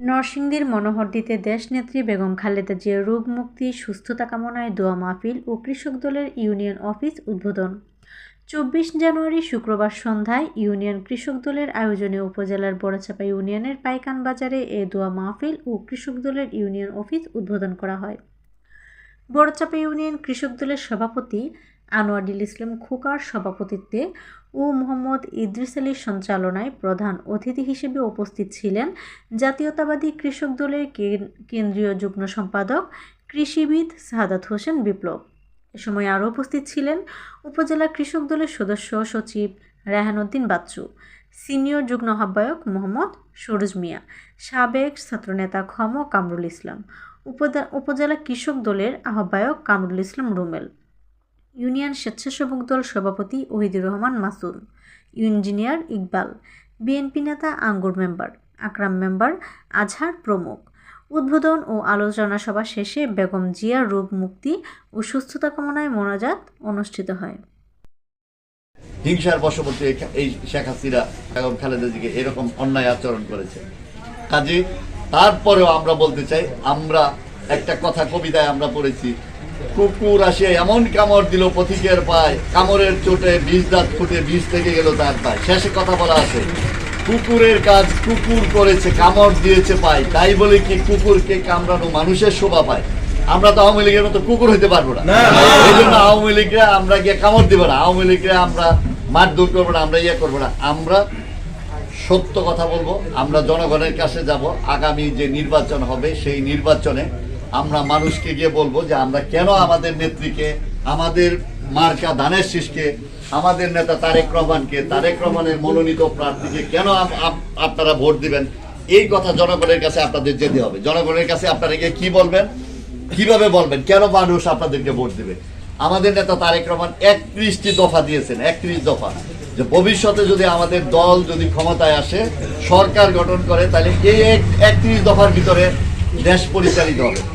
নরসিংদীর মনোহরদীতে দেশনেত্রী বেগম খালেদা জিয়ার রোগ মুক্তি সুস্থতা কামনায় দোয়া মাহফিল ও কৃষক দলের ইউনিয়ন অফিস উদ্বোধন। চব্বিশ জানুয়ারি শুক্রবার সন্ধ্যায় ইউনিয়ন কৃষক দলের আয়োজনে উপজেলার বড়চাপা ইউনিয়নের পাইকান বাজারে এ দোয়া মাহফিল ও কৃষক দলের ইউনিয়ন অফিস উদ্বোধন করা হয়। বড়চাপা ইউনিয়ন কৃষক দলের সভাপতি আনোয়ারুল ইসলাম খোকার সভাপতিত্বে ও মোহাম্মদ ইদ্রিস আলীর সঞ্চালনায় প্রধান অতিথি হিসেবে উপস্থিত ছিলেন জাতীয়তাবাদী কৃষক দলের কেন্দ্রীয় যুগ্ম সম্পাদক কৃষিবিদ সাহাদাত হোসেন বিপ্লব। এ সময় আরও উপস্থিত ছিলেন উপজেলা কৃষক দলের সদস্য সচিব রেহানুদ্দিন বাচ্চু, সিনিয়র যুগ্ম আহ্বায়ক মোহাম্মদ সরোজ মিয়া, সাবেক ছাত্রনেতা খম কামরুল ইসলাম উপজেলা কৃষক দলের আহ্বায়ক কামরুল ইসলাম রুমেল। ইউনিয়ন স্বেচ্ছাসেবক দল সভাপতি ওহিদুর রহমান মাসুদ, ইঞ্জিনিয়ার ইকবাল, বিএনপি নেতা আঙ্গুর মেম্বার, আকরাম মেম্বার, আজহার প্রমুখ। উদ্বোধন ও আলোচনা সভা শেষে বেগম জিয়ার রোগ মুক্তি ও সুস্থতা কামনায় মোনাজাত অনুষ্ঠিত হয়। হিংসার বশবর্তী এই- শেখ হাসিনা বেগম খালেদা জিকে এরকম অন্যায় আচরণ করেছে। কাজে তারপরেও আমরা বলতে চাই, আমরা একটা কথা কবিতায় আমরা পড়েছি কুকুর আসে এমন কামড় দিল পথিকের পায়। কামড়ের চোটে বীজ দাঁত ফুটে বীজ থেকে গেল তার পায়। শেষে কথা বলা আছে কুকুরের কাজ কুকুর করেছে কামড় দিয়েছে পায়। তাই বলে কি কুকুরকে কামড়ানো মানুষের শোভা পায়? আমরা তো আওয়ামী লীগের মতো কুকুর হইতে পারব না। এই জন্য আওয়ামী লীগরা আমরা গিয়ে কামড় দিব না। আওয়ামী লীগরা আমরা মারধর করব না আমরা ইয়ে করব না। আমরা সত্য কথা বলব। আমরা জনগণের কাছে যাব। আগামী যে নির্বাচন হবে সেই নির্বাচনে আমরা মানুষকে গিয়ে বলব যে আমরা কেন আমাদের নেত্রীকে, আমাদের মার্কা দানের শীষকে আমাদের নেতা তারেক রহমানকে, তারেক রহমানের মনোনীত প্রার্থীকে কেন আপ- আপ- আপনারা ভোট দিবেন? এই কথা জনগণের কাছে আপনাদের যেতে হবে। জনগণের কাছে আপনারা গিয়ে কি বলবেন? কীভাবে বলবেন? কেন মানুষ আপনাদেরকে ভোট দেবে? আমাদের নেতা তারেক রহমান একত্রিশটি দফা দিয়েছেন, একত্রিশ দফা। যে ভবিষ্যতে যদি আমাদের দল যদি ক্ষমতায় আসে, সরকার গঠন করে, তাহলে এই একত্রিশ দফার ভিতরে দেশ পরিচালিত হবে।